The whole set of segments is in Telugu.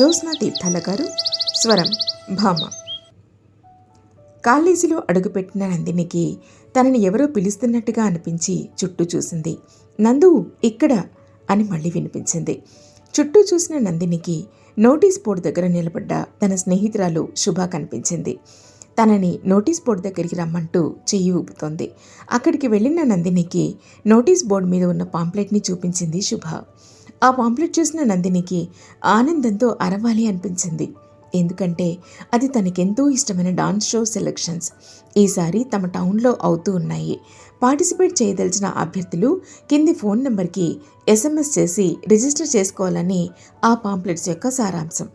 జ్యోత్స్నా తీర్థాల గారు స్వరం భామ. కాలేజీలో అడుగుపెట్టిన నందినికి తనని ఎవరో పిలుస్తున్నట్టుగా అనిపించి చుట్టూ చూసింది. నందు ఇక్కడ అని మళ్ళీ వినిపించింది. చుట్టూ చూసిన నందినికి నోటీస్ బోర్డు దగ్గర నిలబడ్డ తన స్నేహితురాలు శుభ కనిపించింది. తనని నోటీస్ బోర్డు దగ్గరికి రమ్మంటూ చెయ్యి ఊపుతోంది. అక్కడికి వెళ్ళిన నందినికి నోటీస్ బోర్డు మీద ఉన్న పాంప్లెట్ని చూపించింది శుభ. ఆ పాంప్లెట్ చూసిన నందినికి ఆనందంతో అరవాలి అనిపించింది. ఎందుకంటే అది తనకెంతో ఇష్టమైన డాన్స్ షో సెలక్షన్స్ ఈసారి తమ టౌన్లో అవుతూ ఉన్నాయి. పార్టిసిపేట్ చేయదలిచిన అభ్యర్థులు కింది ఫోన్ నెంబర్కి ఎస్ఎంఎస్ చేసి రిజిస్టర్ చేసుకోవాలని ఆ పాంప్లెట్స్ యొక్క సారాంశం.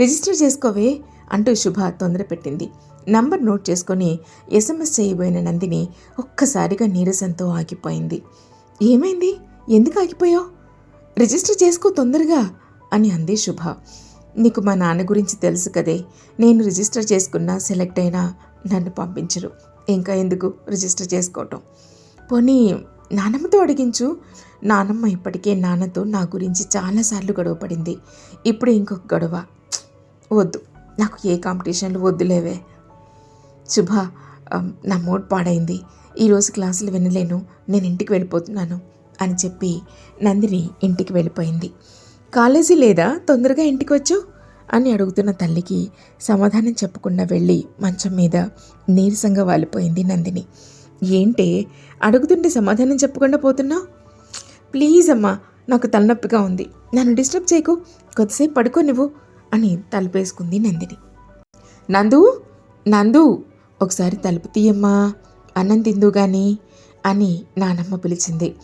రిజిస్టర్ చేసుకోవే అంటూ శుభ తొందర పెట్టింది. నంబర్ నోట్ చేసుకొని ఎస్ఎంఎస్ చేయబోయిన నందిని ఒక్కసారిగా నీరసంతో ఆగిపోయింది. ఏమైంది? ఎందుకు ఆగిపోయావు? రిజిస్టర్ చేసుకో తొందరగా అని అంది శుభ. నీకు మా నాన్న గురించి తెలుసు కదే. నేను రిజిస్టర్ చేసుకున్నా సెలెక్ట్ అయినా నన్ను పంపించరు. ఇంకా ఎందుకు రిజిస్టర్ చేసుకోవటం? పోనీ నానమ్మతో అడిగించు. నానమ్మ ఇప్పటికే నాన్నతో నా గురించి చాలాసార్లు గొడవ పడింది. ఇప్పుడు ఇంకొక గొడవ. వద్దు నాకు ఏ కాంపిటీషన్లు వద్దులేవే. శుభ నా మూడ్ పాడైంది. ఈరోజు క్లాసులు వినలేను. నేను ఇంటికి వెళ్ళిపోతున్నాను. అని చెప్పి నందిని ఇంటికి వెళ్ళిపోయింది. కాలేజీ లేదా? తొందరగా ఇంటికి వచ్చు? అని అడుగుతున్న తల్లికి సమాధానం చెప్పకుండా వెళ్ళి మంచం మీద నీరసంగా వాలిపోయింది నందిని. ఏంటే? అడుగుతుంటే సమాధానం చెప్పకుండా పోతున్నావు? ప్లీజ్ అమ్మా నాకు తలనొప్పిగా ఉంది. నన్ను డిస్టర్బ్ చేయకు. కొద్దిసేపు పడుకో నువ్వు అని తలుపేసుకుంది నందిని. నందు నందు ఒకసారి తలుపు తీయమ్మా అన్నం తిందు గాని అని నానమ్మ పిలిచింది.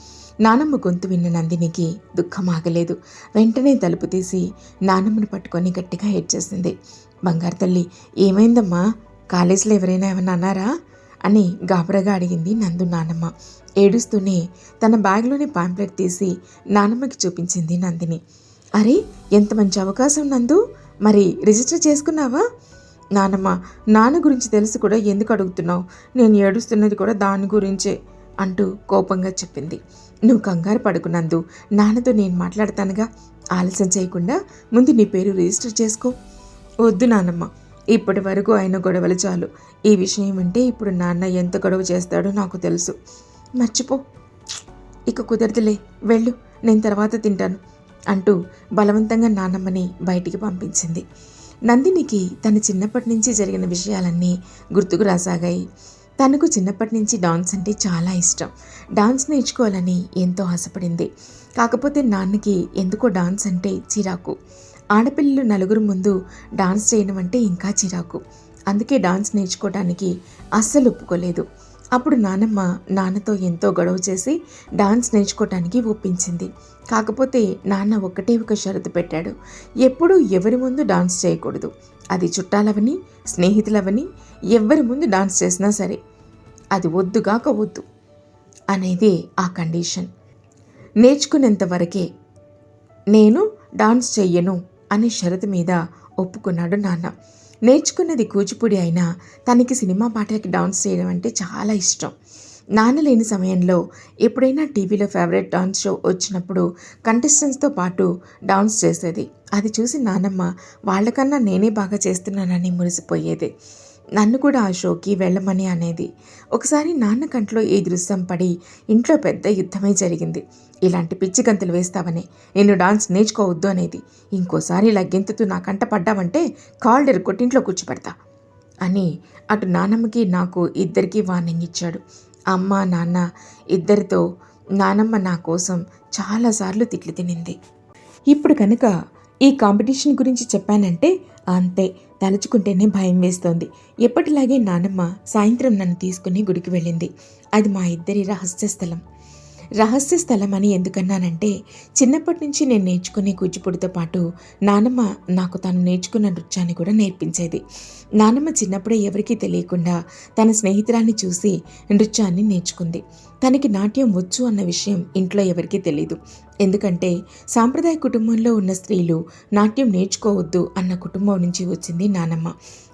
నానమ్మ గొంతు విన్న నందినికి దుఃఖం ఆగలేదు వెంటనే తలుపు తీసి నానమ్మను పట్టుకొని గట్టిగా ఏడ్చేసింది బంగారు తల్లి ఏమైందమ్మా? కాలేజీలో ఎవరైనా ఏమన్నా అన్నారా? అని గాబరగా అడిగింది నందు నానమ్మ. ఏడుస్తూనే తన బ్యాగ్లోని పాంప్లెట్ తీసి నానమ్మకి చూపించింది నందిని. అరే ఎంత మంచి అవకాశం నందు. మరి రిజిస్టర్ చేసుకున్నావా? నానమ్మ నాన్న గురించి తెలిసి కూడా ఎందుకు అడుగుతున్నావు? నేను ఏడుస్తున్నది కూడా దాని గురించే అంటూ కోపంగా చెప్పింది. నువ్వు కంగారు పడుకున్నందు నాన్నతో నేను మాట్లాడతానుగా. ఆలస్యం చేయకుండా ముందు నీ పేరు రిజిస్టర్ చేసుకో. వద్దు నానమ్మ. ఇప్పటి వరకు అయిన గొడవలు చాలు. ఈ విషయం అంటే ఇప్పుడు నాన్న ఎంత గొడవ చేస్తాడో నాకు తెలుసు. మర్చిపో. ఇక కుదరదులే. వెళ్ళు. నేను తర్వాత తింటాను అంటూ బలవంతంగా నాన్నమ్మని బయటికి పంపించింది. నందినికి తన చిన్నప్పటి నుంచి జరిగిన విషయాలన్నీ గుర్తుకు రాసాగాయి. తనకు చిన్నప్పటి నుంచి డాన్స్ అంటే చాలా ఇష్టం. డాన్స్ నేర్చుకోవాలని ఎంతో ఆశపడింది. కాకపోతే నాన్నకి ఎందుకో డాన్స్ అంటే చిరాకు. ఆడపిల్లలు నలుగురు ముందు డాన్స్ చేయడం అంటే ఇంకా చిరాకు. అందుకే డాన్స్ నేర్చుకోవడానికి అస్సలు ఒప్పుకోలేదు. అప్పుడు నానమ్మ నాన్నతో ఎంతో గొడవ చేసి డాన్స్ నేర్చుకోవటానికి ఒప్పించింది. కాకపోతే నాన్న ఒకటే ఒక షరతు పెట్టాడు. ఎప్పుడూ ఎవరి ముందు డాన్స్ చేయకూడదు. అది చుట్టాలవని స్నేహితులవని ఎవ్వరి ముందు డాన్స్ చేసినా సరే అది వద్దుగాక వద్దు అనేది ఆ కండిషన్. నేర్చుకునేంత వరకే నేను డాన్స్ చెయ్యను అనే షరతు మీద ఒప్పుకున్నాడు నాన్న. నేర్చుకున్నది కూచిపూడి అయినా తనకి సినిమా పాటలకి డాన్స్ చేయడం అంటే చాలా ఇష్టం. నాన్న లేని సమయంలో ఎప్పుడైనా టీవీలో ఫేవరెట్ డాన్స్ షో వచ్చినప్పుడు కంటెస్టెంట్స్తో పాటు డాన్స్ చేసేది. అది చూసి నానమ్మ వాళ్ళకన్నా నేనే బాగా చేస్తున్నానని మురిసిపోయేది. నన్ను కూడా ఆ షోకి వెళ్ళమని అనేది. ఒకసారి నాన్న కంట్లో ఈ దృశ్యం పడి ఇంట్లో పెద్ద యుద్ధమే జరిగింది. ఇలాంటి పిచ్చి గంతులు వేస్తావనే. నేను డాన్స్ నేర్చుకోవద్దు అనేది. ఇంకోసారి ఇలా గెంతుతూ నా కంట పడ్డావంటే కాల్డెర్ కొట్టింట్లో కూర్చోపెడతా అని అటు నానమ్మకి నాకు ఇద్దరికీ వార్నింగ్ ఇచ్చాడు. అమ్మ నాన్న ఇద్దరితో నానమ్మ నా కోసం చాలాసార్లు తిట్లు తినింది. ఇప్పుడు కనుక ఈ కాంపిటీషన్ గురించి చెప్పానంటే అంతే తలుచుకుంటేనే భయం వేస్తోంది. ఎప్పటిలాగే నానమ్మ సాయంత్రం నన్ను తీసుకుని గుడికి వెళ్ళింది. అది మా ఇద్దరి రహస్య స్థలం. రహస్య స్థలం అని ఎందుకన్నానంటే చిన్నప్పటి నుంచి నేను నేర్చుకునే కూచిపూడితో పాటు నానమ్మ నాకు తాను నేర్చుకున్న నృత్యాన్ని కూడా నేర్పించేది. నానమ్మ చిన్నప్పుడే ఎవరికీ తెలియకుండా తన స్నేహితురాన్ని చూసి నృత్యాన్ని నేర్చుకుంది. తనకి నాట్యం వచ్చు అన్న విషయం ఇంట్లో ఎవరికీ తెలియదు ఎందుకంటే సాంప్రదాయ కుటుంబంలో ఉన్న స్త్రీలు నాట్యం నేర్చుకోవద్దు అన్న కుటుంబం నుంచి వచ్చింది నానమ్మ.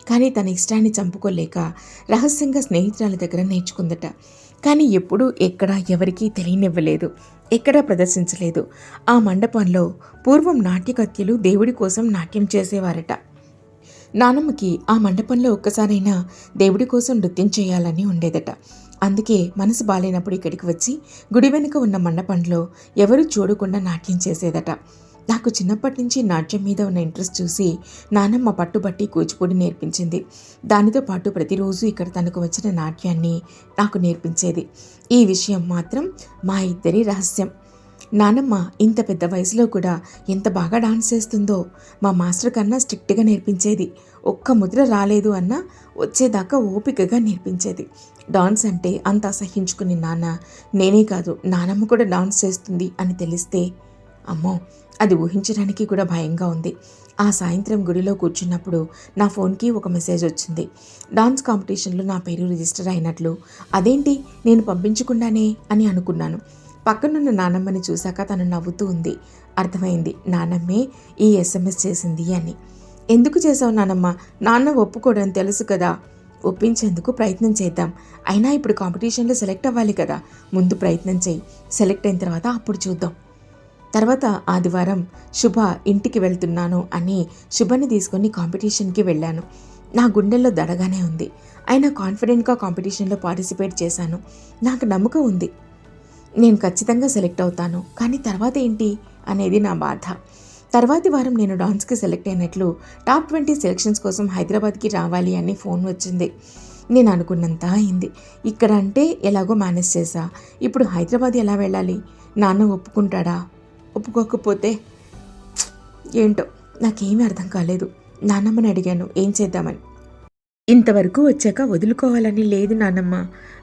కానీ తన ఇష్టాన్ని చంపుకోలేక రహస్యంగా స్నేహితురాల దగ్గర నేర్చుకుందట. కానీ ఎప్పుడూ ఎక్కడ ఎవరికీ తెలియనివ్వలేదు ఎక్కడా ప్రదర్శించలేదు. ఆ మండపంలో పూర్వం నాట్యకత్యలు దేవుడి కోసం నాట్యం చేసేవారట. నానమ్మకి ఆ మండపంలో ఒక్కసారైనా దేవుడి కోసం నృత్యం చేయాలని ఉండేదట. అందుకే మనసు బాలేనప్పుడు ఇక్కడికి వచ్చి గుడి వెనుక ఉన్న మండపంలో ఎవరు చూడకుండా నాట్యం చేసేదట. నాకు చిన్నప్పటి నుంచి నాట్యం మీద ఉన్న ఇంట్రెస్ట్ చూసి నానమ్మ పట్టుబట్టి కూచిపూడి నేర్పించింది. దానితో పాటు ప్రతిరోజు ఇక్కడ తనకు వచ్చిన నాట్యాన్ని నాకు నేర్పించేది. ఈ విషయం మాత్రం మా ఇద్దరి రహస్యం. నానమ్మ ఇంత పెద్ద వయసులో కూడా ఎంత బాగా డాన్స్ చేస్తుందో మా మాస్టర్ కన్నా స్ట్రిక్ట్గా నేర్పించేది. ఒక్క ముద్ర రాలేదు అన్నా వచ్చేదాకా ఓపికగా నేర్పించేది. డాన్స్ అంటే అంత అసహించుకుని నాన్న నేనే కాదు నానమ్మ కూడా డాన్స్ చేస్తుంది అని తెలిస్తే అమ్మో అది ఊహించడానికి కూడా భయంగా ఉంది. ఆ సాయంత్రం గుడిలో కూర్చున్నప్పుడు నా ఫోన్కి ఒక మెసేజ్ వచ్చింది. డాన్స్ కాంపిటీషన్లో నా పేరు రిజిస్టర్ అయినట్లు. అదేంటి? నేను పంపించకుండానే? అని అనుకున్నాను. పక్కనున్న నానమ్మని చూశాక తను నవ్వుతూ ఉంది. అర్థమైంది. నానమ్మే ఈ ఎస్ఎంఎస్ చేసింది అని. ఎందుకు చేసావు నానమ్మ? నాన్న ఒప్పుకోవడం తెలుసు కదా. ఒప్పించేందుకు ప్రయత్నం చేద్దాం. అయినా ఇప్పుడు కాంపిటీషన్లో సెలెక్ట్ అవ్వాలి కదా. ముందు ప్రయత్నం చేయి. సెలెక్ట్ అయిన తర్వాత అప్పుడు చూద్దాం. తర్వాత ఆదివారం శుభ ఇంటికి వెళ్తున్నాను అని శుభని తీసుకొని కాంపిటీషన్కి వెళ్ళాను. నా గుండెల్లో దడగానే ఉంది. అయినా కాన్ఫిడెంట్గా కాంపిటీషన్లో పార్టిసిపేట్ చేశాను. నాకు నమ్మకం ఉంది. నేను ఖచ్చితంగా సెలెక్ట్ అవుతాను. కానీ తర్వాత ఏంటి? అనేది నా బాధ. తర్వాతి వారం నేను డాన్స్కి సెలెక్ట్ అయినట్లు టాప్ ట్వంటీ సెలెక్షన్స్ కోసం హైదరాబాద్కి రావాలి అని ఫోన్ వచ్చింది. నేను అనుకున్నంత అయింది. ఇక్కడ అంటే ఎలాగో మేనేజ్ చేశా? ఇప్పుడు హైదరాబాద్ ఎలా వెళ్ళాలి? నాన్న ఒప్పుకుంటాడా? ఒప్పుకోకపోతే ఏంటో నాకేమీ అర్థం కాలేదు. నాన్నమ్మని అడిగాను ఏం చేద్దామని? ఇంతవరకు వచ్చాక వదులుకోవాలని లేదు నానమ్మ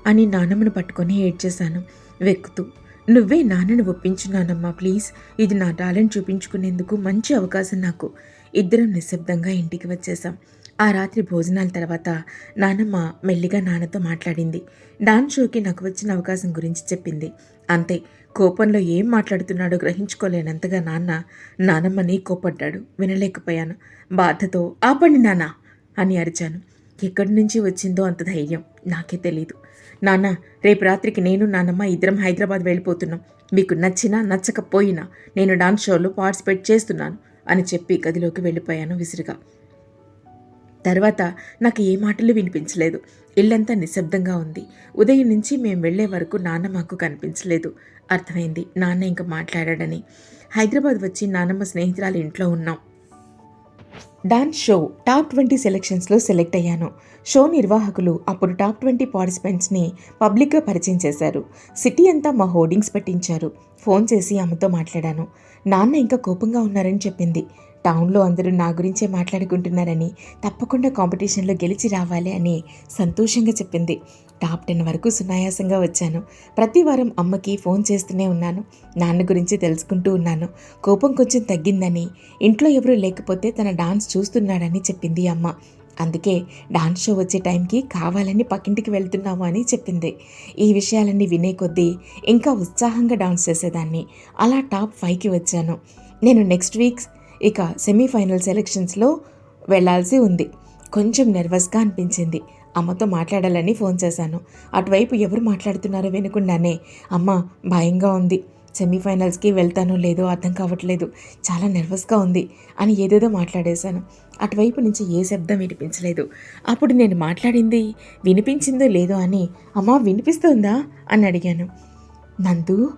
అని నానమ్మను పట్టుకొని ఏడ్చేశాను వెక్కుతూ. నువ్వే నాన్నను ఒప్పించు నానమ్మ ప్లీజ్. ఇది నా టాలెంట్ చూపించుకునేందుకు మంచి అవకాశం నాకు. ఇద్దరం నిశ్శబ్దంగా ఇంటికి వచ్చేసాం ఆ రాత్రి భోజనాల తర్వాత నానమ్మ మెల్లిగా నాన్నతో మాట్లాడింది. డాన్స్ షోకి నాకు వచ్చిన అవకాశం గురించి చెప్పింది. అంతే. కోపంలో ఏం మాట్లాడుతున్నాడో గ్రహించుకోలేనంతగా నాన్న నానమ్మని కోపడ్డాడు. వినలేకపోయాను. బాధతో ఆపండి నాన్న అని అరిచాను. ఎక్కడి నుంచి వచ్చిందో అంత ధైర్యం నాకే తెలీదు. నాన్న రేపు రాత్రికి నేను నాన్నమ్మ ఇద్దరం హైదరాబాద్ వెళ్ళిపోతున్నాం. మీకు నచ్చినా నచ్చకపోయినా నేను డాన్స్ షోలో పార్టిసిపేట్ చేస్తున్నాను అని చెప్పి గదిలోకి వెళ్ళిపోయాను విసిరిగా. తర్వాత నాకు ఏ మాటలు వినిపించలేదు. ఇల్లంతా నిశ్శబ్దంగా ఉంది. ఉదయం నుంచి మేము వెళ్ళే వరకు నాన్న మాకు కనిపించలేదు. అర్థమైంది. నాన్న ఇంకా మాట్లాడాడని. హైదరాబాద్ వచ్చి నాన్నమ్మ స్నేహితురాలు ఇంట్లో ఉన్నాం. డాన్స్ షో టాప్ ట్వంటీ సెలెక్షన్స్లో సెలెక్ట్ అయ్యాను. షో నిర్వాహకులు అప్పుడు టాప్ ట్వంటీ పార్టిసిపెంట్స్ని పబ్లిక్గా పరిచయం చేశారు. సిటీ అంతా మా హోర్డింగ్స్ పెట్టించారు. ఫోన్ చేసి అమ్మతో మాట్లాడాను. నాన్న ఇంకా కోపంగా ఉన్నారని చెప్పింది. టౌన్లో అందరూ నా గురించే మాట్లాడుకుంటున్నారని తప్పకుండా కాంపిటీషన్లో గెలిచి రావాలి అని సంతోషంగా చెప్పింది. టాప్ టెన్ వరకు సునాయాసంగా వచ్చాను. ప్రతి వారం అమ్మకి ఫోన్ చేస్తూనే ఉన్నాను. నాన్న గురించి తెలుసుకుంటూ ఉన్నాను. కోపం కొంచెం తగ్గిందని ఇంట్లో ఎవరూ లేకపోతే తన డాన్స్ చూస్తున్నాడని చెప్పింది అమ్మ. అందుకే డాన్స్ షో వచ్చే టైంకి కావాలని పక్కింటికి వెళ్తున్నాము అని చెప్పింది. ఈ విషయాలన్నీ వినే కొద్దీ ఇంకా ఉత్సాహంగా డాన్స్ చేసేదాన్ని. అలా టాప్ ఫైవ్కి వచ్చాను. నేను నెక్స్ట్ వీక్ ఇక సెమీఫైనల్ సెలెక్షన్స్లో వెళ్ళాల్సి ఉంది. కొంచెం నెర్వస్గా అనిపించింది. అమ్మతో మాట్లాడాలని ఫోన్ చేశాను. అటువైపు ఎవరు మాట్లాడుతున్నారో వినకుండానే అమ్మ భయంగా ఉంది. సెమీఫైనల్స్కి వెళ్తానో లేదో అర్థం కావట్లేదు. చాలా నెర్వస్గా ఉంది అని ఏదేదో మాట్లాడేశాను. అటువైపు నుంచి ఏ శబ్దం వినిపించలేదు. అప్పుడు నేను మాట్లాడింది వినిపించిందో లేదో అని అమ్మ వినిపిస్తుందా అని అడిగాను. నందు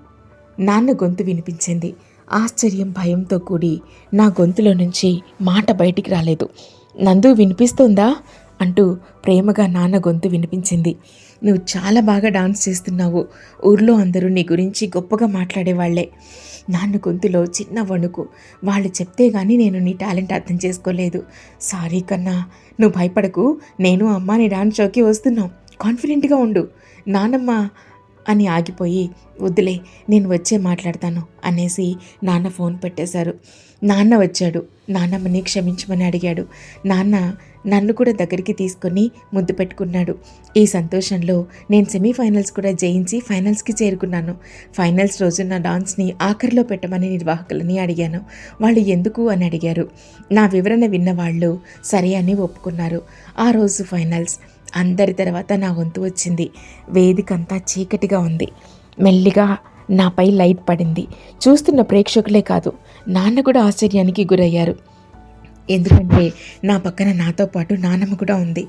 నాన్న గొంతు వినిపించింది. ఆశ్చర్యం భయంతో కూడి నా గొంతులో నుంచి మాట బయటికి రాలేదు. నందు వినిపిస్తుందా? అంటూ ప్రేమగా నాన్న గొంతు వినిపించింది. నువ్వు చాలా బాగా డాన్స్ చేస్తున్నావు. ఊర్లో అందరూ నీ గురించి గొప్పగా మాట్లాడేవాళ్ళే. నాన్న గొంతులో చిన్న వణుకు. వాళ్ళు చెప్తే గానీ నేను నీ టాలెంట్ అర్థం చేసుకోలేదు. సారీ కన్నా నువ్వు భయపడకు. నేను అమ్మ నీ డాన్స్ షోకి వస్తున్నాం. కాన్ఫిడెంట్గా ఉండు. నానమ్మ అని ఆగిపోయి వద్దులే నేను వచ్చే మాట్లాడతాను అనేసి నాన్న ఫోన్ పెట్టేశారు. నాన్న వచ్చాడు. నాన్నమ్మని క్షమించమని అడిగాడు. నాన్న నన్ను కూడా దగ్గరికి తీసుకొని ముద్దు పెట్టుకున్నాడు. ఈ సంతోషంలో నేను సెమీఫైనల్స్ కూడా జయించి ఫైనల్స్కి చేరుకున్నాను. ఫైనల్స్ రోజు నా డాన్స్ని ఆఖరిలో పెట్టమని నిర్వాహకులని అడిగాను. వాళ్ళు ఎందుకు? అని అడిగారు. నా వివరణ విన్న వాళ్ళు సరే అని ఒప్పుకున్నారు. ఆ రోజు ఫైనల్స్ అందరి తర్వాత నా వంతు వచ్చింది. వేదికంతా చీకటిగా ఉంది. మెల్లిగా నాపై లైట్ పడింది. చూస్తున్న ప్రేక్షకులే కాదు నాన్న కూడా ఆశ్చర్యానికి గురయ్యారు. ఎందుకంటే నా పక్కన నాతో పాటు నానమ్మ కూడా ఉంది.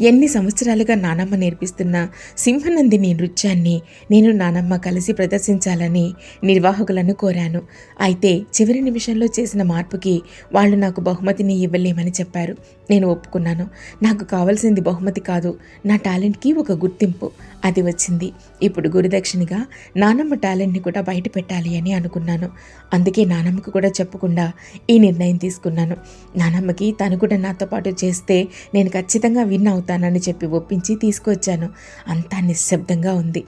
ఎన్ని సంవత్సరాలుగా నానమ్మ నేర్పిస్తున్న సింహనందిని నృత్యాన్ని నేను నానమ్మ కలిసి ప్రదర్శించాలని నిర్వాహకులను కోరాను. అయితే చివరి నిమిషంలో చేసిన మార్పుకి వాళ్ళు నాకు బహుమతిని ఇవ్వలేమని చెప్పారు. నేను ఒప్పుకున్నాను. నాకు కావాల్సింది బహుమతి కాదు. నా టాలెంట్కి ఒక గుర్తింపు. అది వచ్చింది. ఇప్పుడు గురుదక్షిణగా నానమ్మ టాలెంట్ని కూడా బయట పెట్టాలి అని అనుకున్నాను. అందుకే నానమ్మకు కూడా చెప్పకుండా ఈ నిర్ణయం తీసుకున్నాను. నానమ్మకి తను కూడా నాతో పాటు చేస్తే నేను ఖచ్చితంగా విన్ అవుతానని చెప్పి ఒప్పించి తీసుకొచ్చాను. అంతా నిశ్శబ్దంగా ఉంది.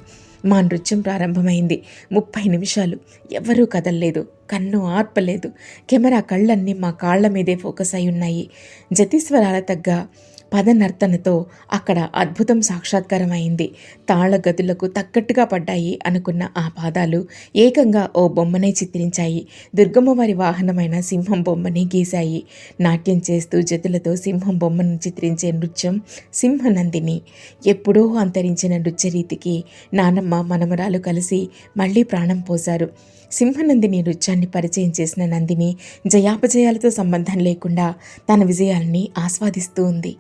మా నృత్యం ప్రారంభమైంది. ముప్పై నిమిషాలు. ఎవరూ కదలలేదు. కన్ను ఆర్పలేదు. కెమెరా కళ్ళన్నీ మా కాళ్ళ మీదే ఫోకస్ అయి ఉన్నాయి. జతిస్వరాల తగ్గ పదనర్తనతో అక్కడ అద్భుతం సాక్షాత్కారం అయింది తాళ గదులకు తగ్గట్టుగా పడ్డాయి అనుకున్న ఆ పాదాలు ఏకంగా ఓ బొమ్మనే చిత్రించాయి. దుర్గమ్మవారి వాహనమైన సింహం బొమ్మని గీశాయి. నాట్యం చేస్తూ జతులతో సింహం బొమ్మను చిత్రించే నృత్యం సింహనందిని. ఎప్పుడో అంతరించిన నృత్యరీతికి నానమ్మ మనమరాలు కలిసి మళ్ళీ ప్రాణం పోశారు. సింహనందిని నృత్యాన్ని పరిచయం చేసిన నందిని జయాపజయాలతో సంబంధం లేకుండా తన విజయాల్ని ఆస్వాదిస్తూ ఉంది.